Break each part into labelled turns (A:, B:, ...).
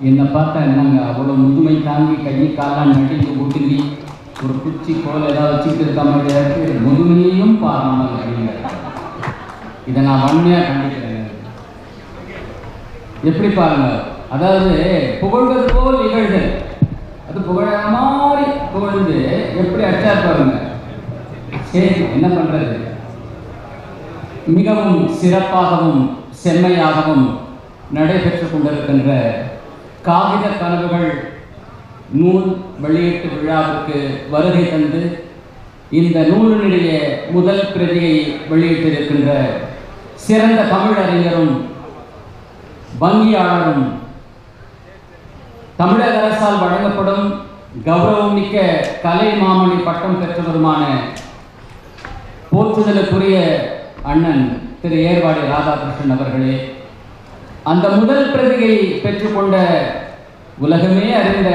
A: என்னை பார்த்தா என்னங்க அவ்வளோ முதுமை தாங்கி கையை காலாம் நடித்து ஒட்டுங்கி ஒரு குச்சி கோல் ஏதாவது வச்சுக்கிட்டு இருக்க மாதிரி முதுமையையும் பாராமல் அப்படிங்கிற இதை நான் வன்மையாக கண்டிக்கிறேன் எப்படி பாருங்க அதாவது புகழ்வது போல் இகழ்தல் அது புகழ மாதிரி புகழ்ந்து எப்படி அடிச்சா பாருங்க. சரி என்ன பண்றது? மிகவும் சிறப்பாகவும் செம்மையாகவும் நடைபெற்று கொண்டிருக்கின்ற காகித கனவுகள் நூல் வெளியீட்டு விழாவுக்கு வருகை தந்து இந்த நூலினுடைய முதல் பிரதியை வெளியிட்டிருக்கின்ற சிறந்த தமிழறிஞரும் வங்கியாளரும் தமிழக அரசால் வழங்கப்படும் கௌரவமிக்க கலை மாமணி பட்டம் பெற்றவருமான போற்றுதலுக்குரிய அண்ணன் திரு ஏர்வாடி ராதாகிருஷ்ணன் அவர்களே அந்த முதல் பிரதிகை பெற்றுக்கொண்ட உலகமே அறிந்த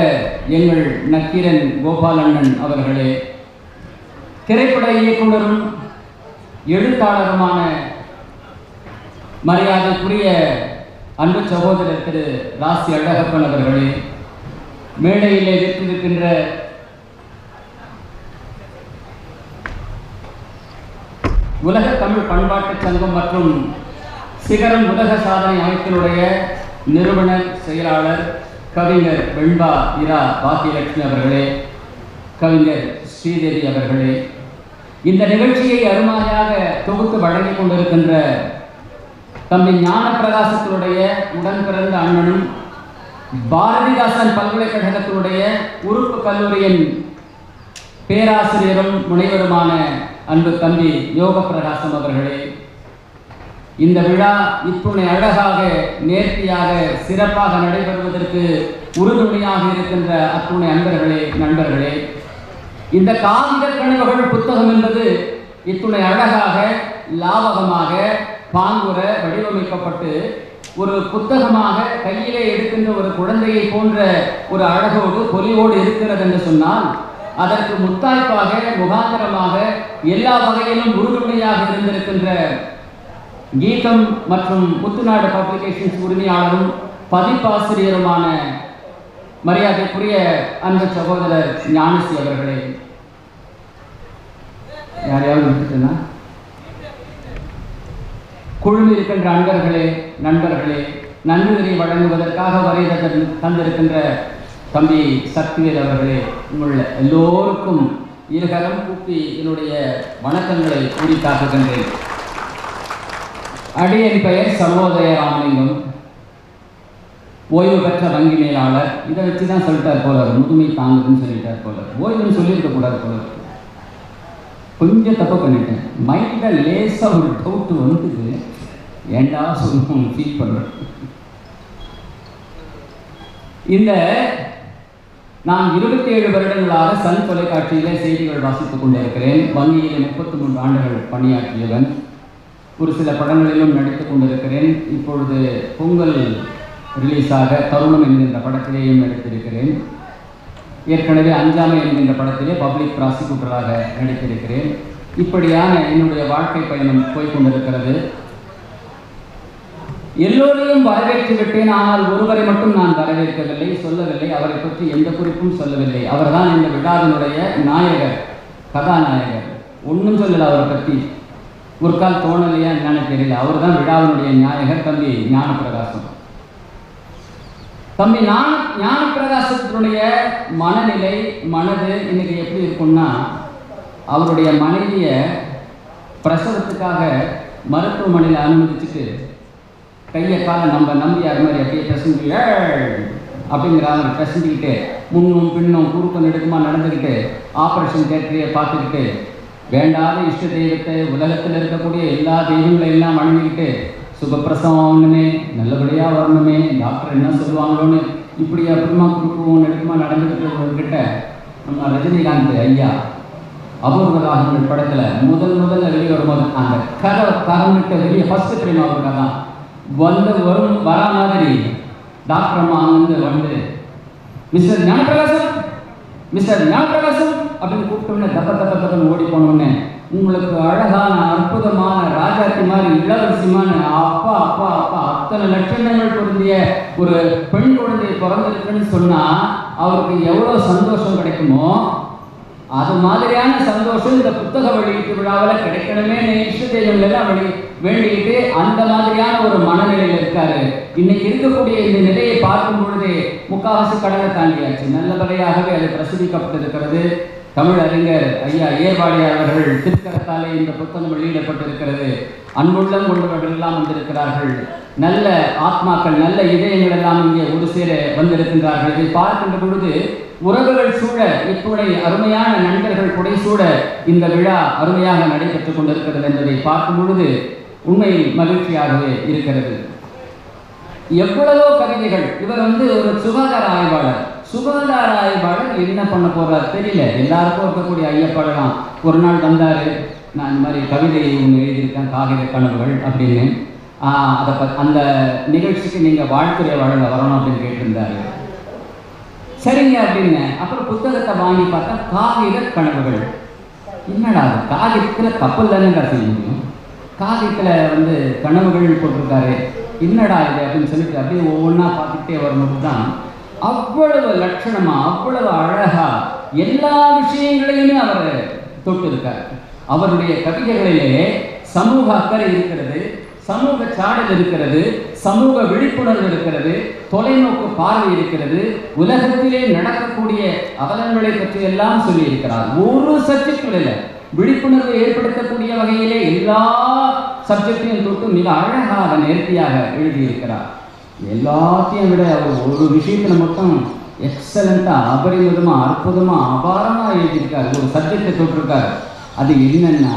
A: எங்கள் நக்கீரன் கோபாலண்ணன் அவர்களே திரைப்பட இயக்குனரும் எழுத்தாளருமான மரியாதைக்குரிய அன்பு சகோதரர் திரு ராசி அழகப்பன் அவர்களே மேடையிலே வீற்றிருக்கின்ற உலக தமிழ் பண்பாட்டு சங்கம் மற்றும் சிகரம் உலக சாதனை அமைப்பினுடைய நிறுவனர் செயலாளர் கவிஞர் வெண்பா இரா பாக்கியலட்சுமி அவர்களே கவிஞர் ஸ்ரீதேவி அவர்களே இந்த நிகழ்ச்சியை அருமையாக தொகுத்து வழங்கிக் கொண்டிருக்கின்ற தம்பி ஞான பிரகாசத்தினுடைய உடன் பிறந்த அண்ணனும் பாரதிதாசன் பல்கலைக்கழகத்தினுடைய உறுப்பு கல்லூரியின் பேராசிரியரும் முனைவருமான அன்பு தம்பி யோக பிரகாசம் அவர்களே இந்த விழா இத்துணை அழகாக நேர்த்தியாக சிறப்பாக நடைபெறுவதற்கு உறுதுணையாக இருக்கின்ற அத்துணை அன்பர்களே நண்பர்களே. இந்த காகித கனவுகள் புத்தகம் என்பது இத்துணை அழகாக லாவகமாக பாங்குற வடிவமைக்கப்பட்டு ஒரு புத்தகமாக கையிலே எடுக்கின்ற ஒரு குழந்தையை போன்ற ஒரு அழகோடு பொலிவோடு இருக்கிறது என்று சொன்னால் அதற்கு முத்தாய்ப்பாக முகாந்தரமாக எல்லா வகையிலும் உறுதுணையாக இருந்திருக்கின்ற கீதம் மற்றும் முத்துநாடு பப்ளிகேஷன்ஸ் உரிமையாளரும் பதிப்பாசிரியருமான மரியாதைக்குரிய அன்பு சகோதரர் ஞானசி அவர்களே. யாரையாவது விட்டுட்டேன்னா? குழுவில் இருக்கின்ற அன்பர்களே நண்பர்களே நன்றிகளை வழங்குவதற்காக வரை தந்த- தந்திருக்கின்ற தம்பி சக்திவேல் அவர்களே உங்கள் எல்லோருக்கும் இருகரம் கூப்பி என்னுடைய வணக்கங்களை கூறித்தாக்குகின்றேன் அடியன் பெயர் சர்வோதய ராமலிங்கம் ஓய்வு பெற்ற வங்கி மேலாளர். இதை வச்சு தான் சொல்லிட்டார் போல முதுமை தாங்குதுன்னு சொல்லிட்டார் போல ஓய்வுன்னு சொல்லியிருக்க கூடாது போல கொஞ்சம் தப்பு பண்ணிட்டேன். மைண்டில் லேசாக ஒரு டவுட்டு வந்தது. ஏண்டா சொல்லணும் ஃபீல் பண்ணுறேன் இந்த நான் இருபத்தி ஏழு வருடங்களாக சன் தொலைக்காட்சியிலே செய்திகள் வாசித்துக் கொண்டிருக்கிறேன். வங்கியில் முப்பத்தி மூன்று ஆண்டுகள் பணியாற்றியவன். ஒரு சில படங்களிலும் நடித்துக் கொண்டிருக்கிறேன். இப்பொழுது பொங்கல் ரிலீஸாக தருணம் என்கின்ற படத்திலேயும் நடித்திருக்கிறேன் ஏற்கனவே அஞ்சாமை என்கின்ற படத்திலே பப்ளிக் ப்ராசிக்யூட்டராக நடித்திருக்கிறேன். இப்படியான என்னுடைய வாழ்க்கை பயணம் போய்கொண்டிருக்கிறது எல்லோரையும் வரவேற்று விட்டேன். ஆனால் ஒருவரை மட்டும் நான் வரவேற்கவில்லை சொல்லவில்லை. அவரை பற்றி எந்த குறிப்பும் சொல்லவில்லை. அவர்தான் இந்த விழாவினுடைய நாயகர் கதாநாயகர். ஒன்றும் சொல்லலை அவரை பற்றி. ஒரு கால் தோணலையா என்னன்னு தெரியல. அவர் தான் விழாவினுடைய நாயகர் தம்பி ஞானப்பிரகாசம். தம்பி ஞான ஞானப்பிரகாசத்தினுடைய மனநிலை மனது இன்னைக்கு எப்படி இருக்கும்னா அவருடைய மனைவியை பிரசவத்துக்காக மருத்துவமனையில் அனுமதிச்சுட்டு கையை காலை நம்ம நம்பி அது மாதிரி அப்படியே பிரசங்க அப்படிங்கிற மாதிரி பிரசங்கிக்கிட்டு முன்னும் பின்னும் குறுக்கம் நெடுக்குமா நடந்துக்கிட்டு ஆப்ரேஷன் தேட்டரையை பார்த்துக்கிட்டு வேண்டாத இஷ்ட தெய்வத்தை உலகத்தில் இருக்கக்கூடிய எல்லா தெய்வங்களையும் எல்லாம் வணங்கிக்கிட்டு சுபப்பிரசவம் ஆகணுமே நல்லபடியாக வரணுமே டாக்டர் என்ன சொல்லுவாங்களோன்னு இப்படி அப்புறமா குறுக்குவோம் நெடுக்குமா நடந்துக்கிட்டு நம்ம ரஜினிகாந்த் ஐயா அபூர்வராகங்கள் படத்தில் முதல் முதல்ல வெளியே வரும்போது அந்த கதை திறந்துட்டு வெளியே ஃபர்ஸ்ட் டைம் தான் வந்து வரும் வரா மாதிரி டாக்டர் அம்மா வந்து வந்து மிஸ்டர் ஞானப்பிரகாசம் மிஸ்டர் ஞாபகாசம் அப்படின்னு கூப்பிட்டோன்னே தப்ப தப்ப தப்பன்னு ஓடி போனோடனே உங்களுக்கு அழகான அற்புதமான ராஜாத்தி மாதிரி இளவரசிமான அப்பா அப்பா அப்பா அத்தனை லட்சணங்கள் பொருந்திய ஒரு பெண் குழந்தையை பிறந்திருக்குன்னு சொன்னா அவருக்கு எவ்வளவு சந்தோஷம் கிடைக்குமோ அது மாதிரியான சந்தோஷம் இந்த புத்தக வெளியீட்டு விழாவில் கிடைக்கணுமே இஷ்ட தெய்வங்கள் வேண்டிட்டு வேண்டிக்கிட்டு அந்த மாதிரியான ஒரு மனநிலையில் இருக்காரு. இன்னைக்கு இருக்கக்கூடிய இந்த நிலையை பார்க்கும் பொழுது முக்காவாசி கடலை தாண்டியாச்சு. நல்லபடியாகவே அது பிரசுரிக்கப்பட்டிருக்கிறது. தமிழ் அறிஞர் ஐயா ஏபாடியார் அவர்கள் திருக்கரத்தாலே இந்த புத்தகம் வெளியிடப்பட்டிருக்கிறது. அன்புள்ளம் கொண்டவர்கள் எல்லாம் வந்திருக்கிறார்கள். நல்ல ஆத்மாக்கள் நல்ல இதயங்கள் எல்லாம் இங்கே ஒரு சேர வந்திருக்கின்றார்கள். இதை பார்க்கின்ற பொழுது உறவுகள் சூழ இப்படி அருமையான நண்பர்கள் புடை சூழ இந்த விழா அருமையாக நடைபெற்றுக் கொண்டிருக்கிறது என்பதை பார்க்கும் பொழுது உண்மையில் மகிழ்ச்சியாகவே இருக்கிறது. எவ்வளவோ கவிதைகள் இவர் வந்து ஒரு சுகாதார ஆய்வாளர். சுகாதார ஆய்வாளர் என்ன பண்ண போறார் தெரியல. எல்லாருக்கும் இருக்கக்கூடிய ஐயப்பாடலாம் ஒரு நாள் வந்தாரு நான் இந்த மாதிரி கவிதை ஒன்று எழுதியிருக்கேன் காகித கனவுகள் அப்படின்னு. ஆஹ் அதை அந்த நிகழ்ச்சிக்கு நீங்கள் வாழ்த்துறை வழங்க வரணும் அப்படின்னு கேட்டிருந்தாரு. சரிங்க அப்படின்னு அப்புறம் புத்தகத்தை வாங்கி பார்த்தா காகித கனவுகள் என்னடா காகிதத்தில் கப்பல் தானேங்க செய்ய முடியும் காகிதத்தில் வந்து கனவுகள் போட்டிருக்காரு. என்னடா இது அப்படின்னு சொல்லிட்டு அப்படியே ஒவ்வொன்றா பார்த்துக்கிட்டே வரும்போது தான் அவ்வளவு லட்சணமாக அவ்வளவு அழகாக எல்லா விஷயங்களையுமே அவர் தொட்டிருக்கார். அவருடைய கவிதைகளிலே சமூக அக்கறை இருக்கிறது சமூக சாடல் இருக்கிறது சமூக விழிப்புணர்வு இருக்கிறது தொலைநோக்கு பார்வை இருக்கிறது உலகத்திலே நடக்கக்கூடிய அவலங்களை பற்றி எல்லாம் சொல்லியிருக்கிறார். ஒரு சப்ஜெக்டும் இல்லை விழிப்புணர்வை ஏற்படுத்தக்கூடிய வகையிலே எல்லா சப்ஜெக்டையும் தொட்டு மிக அழகாக நேர்த்தியாக எழுதியிருக்கிறார். எல்லாத்தையும் விட அவர் ஒரு விஷயத்தில் மட்டும் எக்ஸலண்ட்டாக அபரிமிதமாக அற்புதமாக அபாரமாக எழுதியிருக்காரு. ஒரு சப்ஜெக்டை தொட்டிருக்காரு. அது என்னன்னா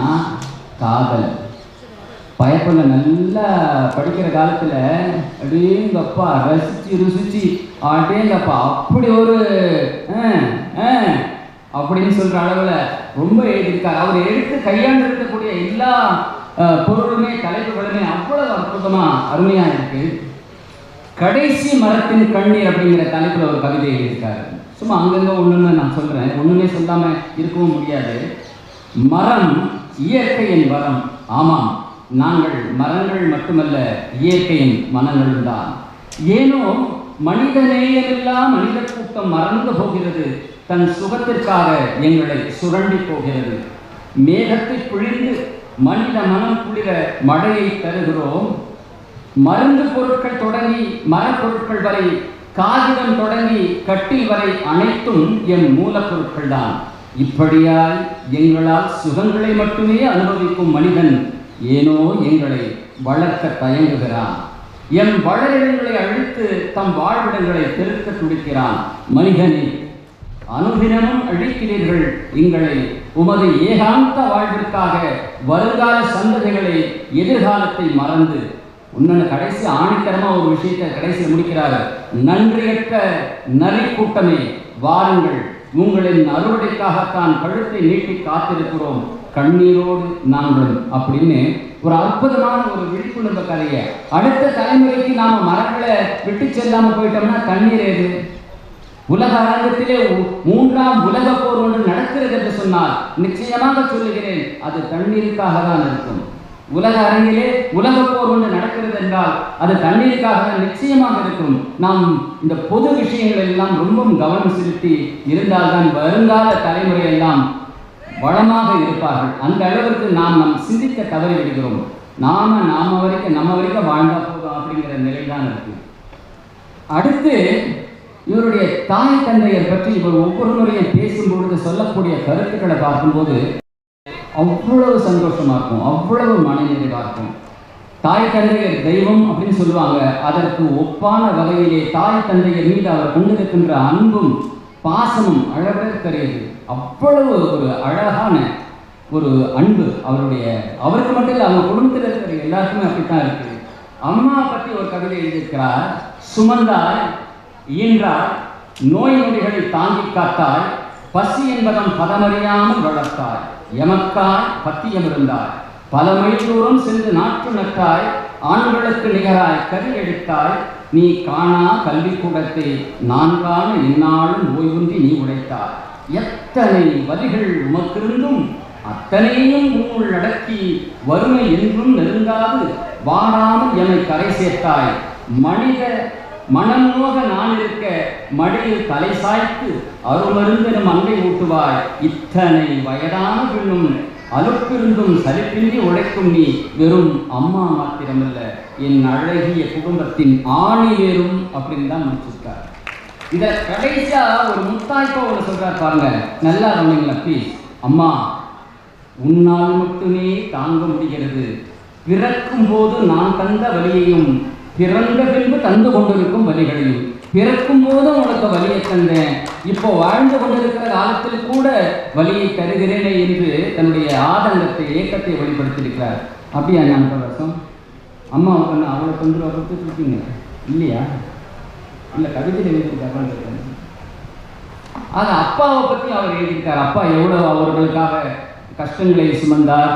A: காதல். பயப்பட நல்லா படிக்கிற காலத்தில் அப்படியேங்கப்பா ரசித்து ருசிச்சு அப்படியேங்கப்பா அப்படி ஒரு ஆ, அப்படின்னு சொல்கிற அளவில் ரொம்ப எழுதியிருக்கார். அவர் எடுத்து கையாண்டு இருக்கக்கூடிய எல்லா பொருளுமே தலைப்புகளுமே அவ்வளவு அற்புதமாக அருமையாக இருக்கு. கடைசி மரத்தின் கண்ணீர் அப்படிங்கிற தலைப்பில் ஒரு கவிதை எழுதியிருக்காரு. சும்மா அங்கங்கே ஒன்றுன்னு நான் சொல்கிறேன் ஒன்றுமே சொல்லாமல் இருக்கவும் முடியாது. மரம் இயற்கையின் வரம். ஆமாம். நாங்கள் மரங்கள் மட்டுமல்ல இயற்கையின் மனங்களும் தான். ஏனோ மனித மனித கூட்டம் மறந்து போகிறது. தன் சுகத்திற்காக எங்களை சுரண்டி போகிறது. மேகத்தை பிழிந்து மனித மனம் குளிர மழையை தருகிறோம். மருந்து பொருட்கள் தொடங்கி மரப்பொருட்கள் வரை காகிதம் தொடங்கி கட்டில் வரை அனைத்தும் என் மூலப்பொருட்கள் தான். இப்படியால் எங்களால் சுகங்களை மட்டுமே அனுபவிக்கும் மனிதன் ஏனோ எங்களை வளர்க்க தயங்குகிறான். என் வளரிடங்களை அழித்து தம் வாழ்விடங்களை பெருக்க துடிக்கிறான். மனிதனே அனுதினமும் அழிக்கிறீர்கள். எங்களை உமது ஏகாந்த வாழ்விற்காக வருங்கால சந்ததிகளை எதிர்காலத்தை மறந்து உன்னோட கடைசி ஆணித்தரமா ஒரு விஷயத்தை கடைசி முடிக்கிறார். நன்றியற்ற நரி கூட்டமே வாருங்கள். உங்களின் அறுவடைக்காகத்தான் கழுத்தை நீட்டி காத்திருக்கிறோம். கண்ணீரோடு நாங்கள் அப்படின்னு ஒரு அற்புதமான ஒரு விழிப்புணர்வு கதையை அடுத்த தலைமுறைக்கு நாம மரங்களை விட்டு செல்லாம போயிட்டோம்னா தண்ணீர் எது? உலக அரங்கத்திலே மூன்றாம் உலக போர் ஒன்று நடக்கிறது என்று சொன்னால் நிச்சயமாக சொல்லுகிறேன் அது தண்ணீருக்காக தான் இருக்கும். உலக அரங்கிலே உலக போர் ஒன்று நடக்கிறது என்றால் அது தண்ணீருக்காக தான் நிச்சயமாக இருக்கும். நாம் இந்த பொது விஷயங்கள் எல்லாம் ரொம்பவும் கவனம் செலுத்தி இருந்தால்தான் வருங்கால தலைமுறை எல்லாம் வளமாக இருப்பார்கள். அந்த அளவிற்கு நாம் நம் சிந்திக்க தவறி விடுகிறோம். நாம நாம வரைக்கும் நம்ம வரைக்கும் வாழ்ந்தா போதும் அப்படிங்கிற நிலை தான் இருக்கு. அடுத்து இவருடைய தாய் தந்தையர் பற்றி இவர் ஒவ்வொரு முறையும் பேசும்பொழுது சொல்லக்கூடிய கருத்துக்களை பார்க்கும்போது அவ்வளவு சந்தோஷமா இருக்கும். அவ்வளவு மனநிலை இருக்கும். தாய் தந்தையர் தெய்வம் அப்படின்னு சொல்லுவாங்க. அதற்கு ஒப்பான வகையிலே தாய் தந்தையர் மீது அவர் கொண்டிருக்கின்ற அன்பும் பாசமும் அளவிற்கரியது அவ்வளவு ஒரு அழகான ஒரு அன்பு அவருடைய அவருக்கு மட்டும் இல்லை அவங்க குடும்பத்தில் இருக்கிற எல்லாருக்குமே அப்படித்தான் இருக்கு. அம்மா பற்றி ஒரு கவிதை எழுதியிருக்கிறார் சுமந்தாய் ஈன்றார் நோய் நொடிகளை தாங்கி காத்தாய் பசி என்பதம் பதமறியாமல் வளர்த்தார் எமக்காய் பத்தியம் இருந்தார் பல மைல் தூரம் சென்று நாற்று நட்டாய் ஆண்களுக்கு நிகராய் கறி எடுத்தாய் நீ காணா கல்விக்கூடத்தை நான்கான இந்நாளும் ஓய்வுன்றி நீ உடைத்தாய் எத்தனை வலிகள் உமக்கிருந்தும் அத்தனையும் உன்னுள் அடக்கி வறுமை என்றும் நெருங்காது வாராமல் என்னை கரை சேர்த்தாய். மனித மனம் நோக நான் இருக்க மடியில் தலை சாய்த்து அருமருந்தினும் அன்பை ஊட்டுவாய். இத்தனை வயதான பின்னும் அலுப்பிருந்தும் சலிப்பின்றி உழைக்கும் நீ வெறும் அம்மா மாத்திரமல்ல என் அழகிய குடும்பத்தின் ஆணி வேறும் அப்படின்னு தான் முடிச்சிருக்கார். இதை கடைசியா ஒரு முத்தாய்ப்பா ஒன்று சொல்றார் பாருங்க. நல்லா கவனிங்களா ப்ளீஸ் அம்மா உன்னால் மட்டுமே தாங்க முடிகிறது. பிறக்கும் போது நான் தந்த வலியையும் பிறந்த பின்பு தந்து கொண்டிருக்கும் வழிகளையும் பிறக்கும் போதும் உனக்கு வலியை தந்தேன். இப்போ வாழ்ந்து கொண்டிருக்கிற காலத்தில் கூட வழியை தருகிறேனே என்று தன்னுடைய ஆதங்கத்தை ஏக்கத்தை வெளிப்படுத்தியிருக்கிறார். அப்படியா ஞான அம்மா அம்மாவுக்கு அவ்வளோ தொந்தரவு கொடுத்துட்டு இருக்கீங்க. இல்லையா? இல்லை கவிதை எழுதியிருக்காருன்னு கேட்குறேன் அப்பாவை பற்றி அவர் எழுதியிருக்கார். அப்பா எவ்வளவு அவர்களுக்காக கஷ்டங்களை சுமந்தார்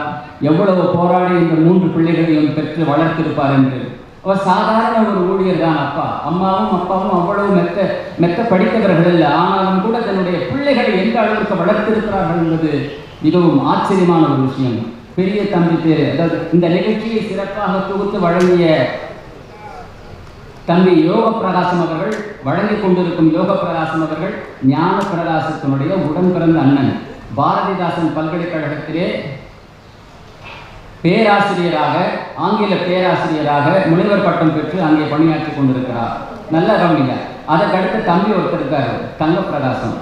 A: எவ்வளவு போராடி இந்த மூன்று பிள்ளைகளையும் பெற்று வளர்த்திருப்பார் என்று. அவர் சாதாரண ஒரு ஊழியர் தான் அப்பா. அம்மாவும் அப்பாவும் அவ்வளவு மெத்த மெத்த படித்தவர்கள் இல்லை. ஆனாலும் கூட தன்னுடைய பிள்ளைகளை எந்த அளவுக்கு வளர்த்திருக்கிறார்கள் என்பது மிகவும் ஆச்சரியமான ஒரு விஷயம். பெரிய தம்பி பேர் அதாவது இந்த நிகழ்ச்சியை சிறப்பாக தொகுத்து வழங்கிய தம்பி யோக பிரகாசம் அவர்கள் வழங்கிக் கொண்டிருக்கும் யோக பிரகாசம் அவர்கள் ஞான பிரகாசத்தினுடைய உடன் பிறந்த அண்ணன். பாரதிதாசன் பல்கலைக்கழகத்திலே பேராசிரியராக ஆங்கில பேராசிரியராக முனைவர் பட்டம் பெற்று அங்கே பணியாற்றி கொண்டிருக்கிறார். நல்ல கவனிங்க. அதற்கடுத்து தம்பி ஒருத்தர் இருக்காரு தங்க பிரகாசம்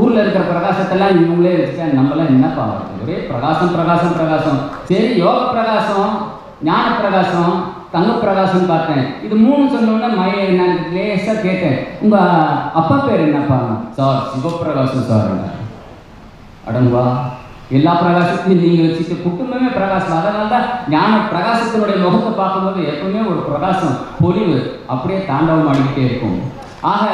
A: ஊரில் இருக்கிற பிரகாசத்தெல்லாம் இவங்களே வச்சுட்டா நம்மளாம் என்னப்பா ஒரே பிரகாசம் பிரகாசம் பிரகாசம். சரி யோக பிரகாசம் ஞான பிரகாசம் தங்க பிரகாசம் பார்த்தேன். இது மூணு சொன்னோன்னா மய நான் லேசாக கேட்டேன். உங்க அப்பா பேர் என்னப்பா? Sir Sivaprakasam sir. அடங்குவா எல்லா பிரகாசத்தையும் நீங்க வச்சுட்டு குடும்பமே பிரகாசம். அதனால தான் ஞான பிரகாசத்தினுடைய முகத்தை பார்க்கும்போது எப்பவுமே ஒரு பிரகாசம் பொலிவு அப்படியே தாண்டவம் ஆடிக்கிட்டே இருக்கும். ஆக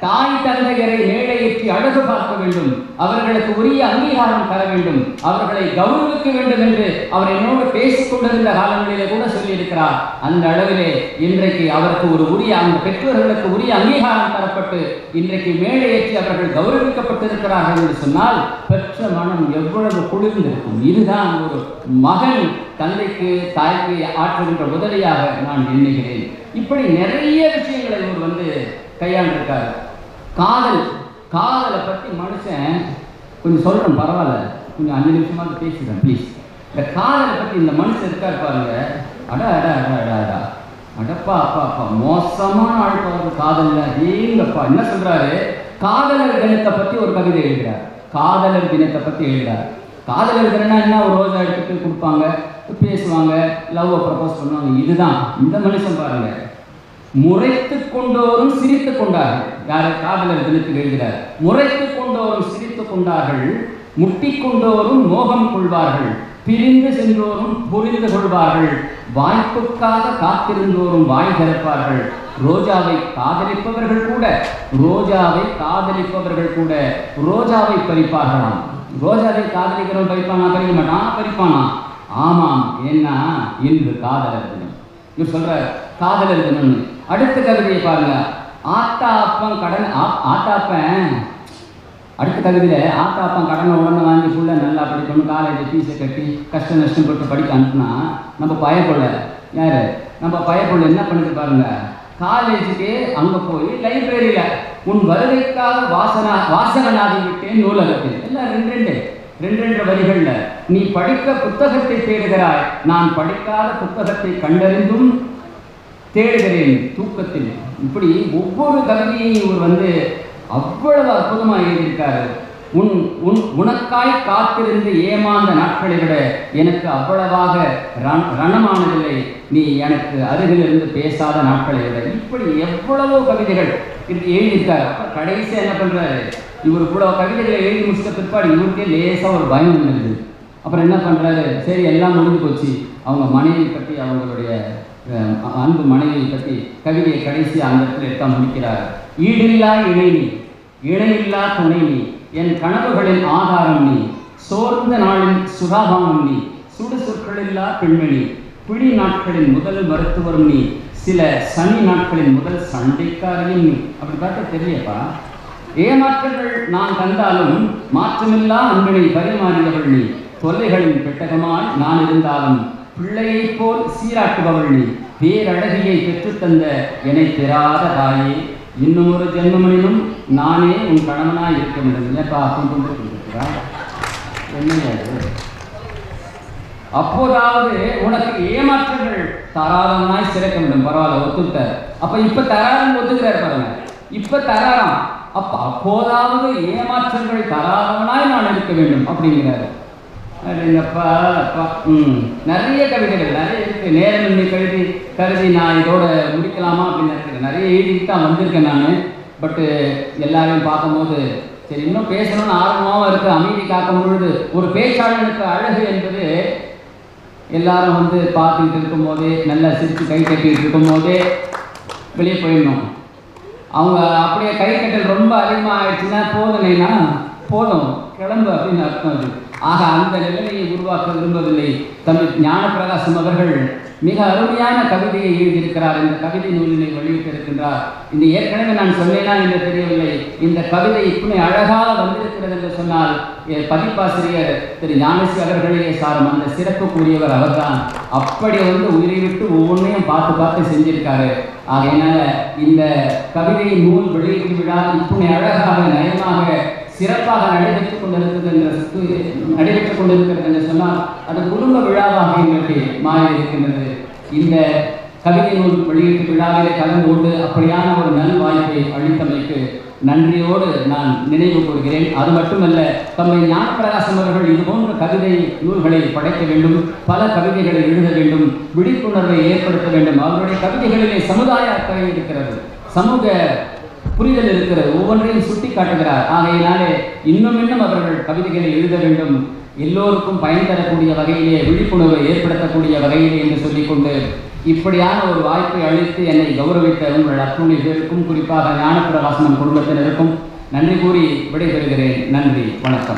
A: தாய் தந்தையரை மேடையேற்றி அழகு பார்க்க வேண்டும். அவர்களுக்கு உரிய அங்கீகாரம் தர வேண்டும். அவர்களை கௌரவிக்க வேண்டும் என்று அவர் என்னோடு பேசிக் கொண்டிருந்த காலங்களிலே கூட சொல்லியிருக்கிறார். அந்த அளவிலே இன்றைக்கு அவருக்கு ஒரு உரிய அந்த பெற்றோர்களுக்கு உரிய அங்கீகாரம் தரப்பட்டு இன்றைக்கு மேடையேற்றி அவர்கள் கௌரவிக்கப்பட்டிருக்கிறார்கள் என்று சொன்னால் பெற்ற மனம் எவ்வளவு குளிர்ந்திருக்கும். இதுதான் ஒரு மகன் தந்தைக்கு தாய்க்கு ஆற்றுகின்ற உதவியாக நான் எண்ணுகிறேன். இப்படி நிறைய விஷயங்களை இவர் வந்து கையாண்டிருக்காரு. காதல். காதலை பற்றி மனுஷன் கொஞ்சம் சொல்கிறேன் பரவாயில்ல. கொஞ்சம் அஞ்சு நிமிஷமாக பேசுகிறேன் ப்ளீஸ் இந்த காதலை பற்றி இந்த மனுஷன் இருக்கார் பாருங்க. அட அட அட அட அடா. அடப்பா அப்பா அப்பா. மோசமான ஆள் பாருங்க காதல்ல. ஏங்கப்பா என்ன சொல்கிறாரு காதலர் தினத்தை பற்றி ஒரு கவிதை எழுதுறார். காதலர் தினத்தை பற்றி எழுதுகிறார் காதலர் தினம்னா என்ன? ஒரு ரோஜா எடுத்துட்டு கொடுப்பாங்க பேசுவாங்க லவ்வை ப்ரப்போஸ் பண்ணுவாங்க. இதுதான். இந்த மனுஷன் பாருங்க. முறைத்து கொண்டோரும் சிரித்து கொண்டார்கள். யார காதலர் தினத்தில் எழுதினார் முறைத்து கொண்டோரும் சிரித்து கொண்டார்கள். முட்டி கொண்டோரும் மோகம் கொள்வார்கள். பிரிந்து சென்றோரும் புரிந்து கொள்வார்கள். வாய்ப்புக்காக காத்திருந்தோரும் வாய் திறப்பார்கள் ரோஜாவை காதலிப்பவர்கள் கூட ரோஜாவை காதலிப்பவர்கள் கூட ரோஜாவை பறிப்பார்களாம். ரோஜாவை காதலிக்கிறவன் பறிப்பானா? பறிக்க மாட்டான். பறிப்பானா? ஆமாம். ஏன்னா இன்று காதலர் தினம். இவர் சொல்ற காதலர் தினம்னு. அடுத்த கவிதையை பாருங்க. ஆத்தா அப்பன் கடன் ஆ- அடுத்த தகுதியில் ஆத்தாப்பம் கடனை உடனே வாங்கி ஃபுல்ல நல்லா படிக்கணும் காலேஜ் ஃபீஸை கட்டி கஷ்டம் நஷ்டம் போட்டு படிக்க அனுப்புனா நம்ம பயப்படல. யார்? நம்ம பயப்படல. என்ன பண்ணுது பாருங்க. காலேஜுக்கு அங்கே போய் லைப்ரரியில் உன் வருகைக்காக வாசனா வாசகனாகி விட்டேன் நூலகத்தில். எல்லாம் ரெண்டு ரெண்டு. ரெண்டு ரெண்டு வரிகளில் நீ படிக்க புத்தகத்தை தேடுகிறாய். நான் படிக்காத புத்தகத்தை கண்டறிந்தும் தேடுகிறேன் தூக்கத்தில். இப்படி ஒவ்வொரு கவிதையும் இவர் வந்து அவ்வளவு அற்புதமாக எழுதியிருக்காரு. உன் உன் உனக்காய் காத்திருந்து ஏமாந்த நாட்களை விட எனக்கு அவ்வளவாக ரணமானதில்லை. நீ எனக்கு அருகில் இருந்து பேசாத நாட்களை விட. இப்படி எவ்வளவோ கவிதைகள் இது எழுதியிருக்கார். அப்புறம் கடைசியா என்ன பண்ணுறாரு இவர் இவ்வளோ கவிதைகளை எழுதி முடிச்ச பிற்பாடு இவருக்கே லேசாக ஒரு பயம் இருந்தது அப்புறம் என்ன பண்ணுறாரு சரி எல்லாம் முடிஞ்சு போச்சு. அவங்க மனைவியை பற்றி அவங்களுடைய அஹ், அன்பு மனைவியை பற்றி கவிதையை கடைசி அந்த இடத்துல எடுத்தா முடிக்கிறார். ஈடில்லா இணை நீ இணையில்லா துணை நீ என் கனவுகளின் ஆதாரம் நீ சோர்ந்த நாளின் சுகாபானம் நீ சுடு சொற்களில்லா பெண்மணி பிடி நாட்களின் முதல் மருத்துவரும் நீ சில சனி நாட்களின் முதல் சண்டைக்காரையும் நீ. அப்படி பார்த்தா தெரியப்பா. ஏமாற்றங்கள் நான் தந்தாலும் மாற்றமில்லா அன்பினை பரிமாறியவள் நீ. தொல்லைகளின் பெட்டகமாய் நான் இருந்தாலும் பிள்ளையைப் போல் சீராக்குபவள் நீ. பேரழகியை பெற்றுத்தந்த என்னை பெறாத தாயே. இன்னும் ஒரு ஜென்மமனிலும் நானே உன் கணவனாய் இருக்க வேண்டும். ஏப்பா அப்பன் கொண்டு கொண்டிருக்கிறான் அப்போதாவது உனக்கு ஏமாற்றங்கள் தராதவனாய் சிறக்க வேண்டும். பரவாயில்ல ஒத்துட்ட அப்ப இப்ப தராதம் ஒத்துக்கிறார் பாருங்க. இப்ப தராராம். அப்ப அப்போதாவது ஏமாற்றங்கள் தராதவனாய் நான் இருக்க வேண்டும் அப்படிங்கிறாரு. அப்படின்னப்பா அப்பா. ம். நிறைய கவிதைகள் நிறைய இருக்கு. நேரமின்மை கருதி கருதி நான் இதோட முடிக்கலாமா அப்படின்னு நினைக்கிறேன். நிறைய எழுதிட்டு தான் வந்திருக்கேன் நான். பட்டு எல்லாரையும் பார்க்கும்போது சரி இன்னும் பேசணும்னு ஆர்வமாகவும் இருக்குது அமைதி காக்கும் பொழுது ஒரு பேச்சாளனுக்கு அழகு என்பது எல்லாரும் வந்து பார்த்துக்கிட்டு இருக்கும்போதே நல்லா சிரித்து கை கட்டிக்கிட்டு இருக்கும்போதே வெளியே போயிடணும். அவங்க அப்படியே கை கட்டல் ரொம்ப அதிகமாக ஆயிடுச்சுன்னா போதுனேன்னா போதும். கிளம்பு அப்படின்னு அர்த்தம் அது. ஆக அந்த நிலைமையை உருவாக்க விரும்பவில்லை. தமிழ் ஞானப்பிரகாசம் அவர்கள் மிக அருமையான கவிதையை எழுதியிருக்கிறார் இந்த கவிதை நூலினை வெளியிட்டிருக்கின்றார். இந்த ஏற்கனவே நான் சொன்னேனா என்று தெரியவில்லை. இந்த கவிதை இப்படி அழகாக வந்திருக்கிறது என்று சொன்னால் எ, பதிப்பாசிரியர் திரு ஞானசி அவர்களே சாரும் அந்த சிறப்பு கூறியவர் அவர்தான். அப்படி வந்து உயிரை விட்டு ஒவ்வொன்றையும் பார்த்து பார்த்து செஞ்சிருக்காரு. ஆகையினால இந்த கவிதை நூல் வெளியீட்டு விழா இப்படி அழகாக நயமாக சிறப்பாக நடைபெற்றுக் கொண்டிருக்கிறது என்ற நடைபெற்றுக் கொண்டிருக்கிறது என்று சொன்னால் அது குடும்ப விழாவாக எங்களுக்கு மாறி இருக்கின்றது இந்த கவிதை நூல் வெளியீட்டு விழாவிலே கலந்து கொண்டு அப்படியான ஒரு நல் வாய்ப்பை அளித்தமைக்கு நன்றியோடு நான் நினைவு கூறுகிறேன். அது மட்டுமல்ல தம்மை ஞானப்பிரகாசம் அவர்கள் இது போன்ற கவிதை நூல்களை படைக்க வேண்டும் பல கவிதைகளை எழுத வேண்டும் விழிப்புணர்வை ஏற்படுத்த வேண்டும். அவருடைய கவிதைகளிலே சமுதாய அக்கறை இருக்கிறது. சமூக புரிதல் இருக்கிறது. ஒவ்வொன்றையும் சுட்டி காட்டுகிறார். ஆகையினாலே இன்னும் இன்னும் அவர்கள் கவிதைகளை எழுத வேண்டும். எல்லோருக்கும் பயன் தரக்கூடிய வகையிலே விழிப்புணர்வை ஏற்படுத்தக்கூடிய வகையிலே என்று சொல்லிக்கொண்டு இப்படியான ஒரு வாய்ப்பை அளித்து என்னை கௌரவித்த உங்கள் அத்துணை பேருக்கும் குறிப்பாக ஞானப்பிரகாசனம் குடும்பத்தினருக்கும் நன்றி கூறி விடைபெறுகிறேன். நன்றி. வணக்கம்.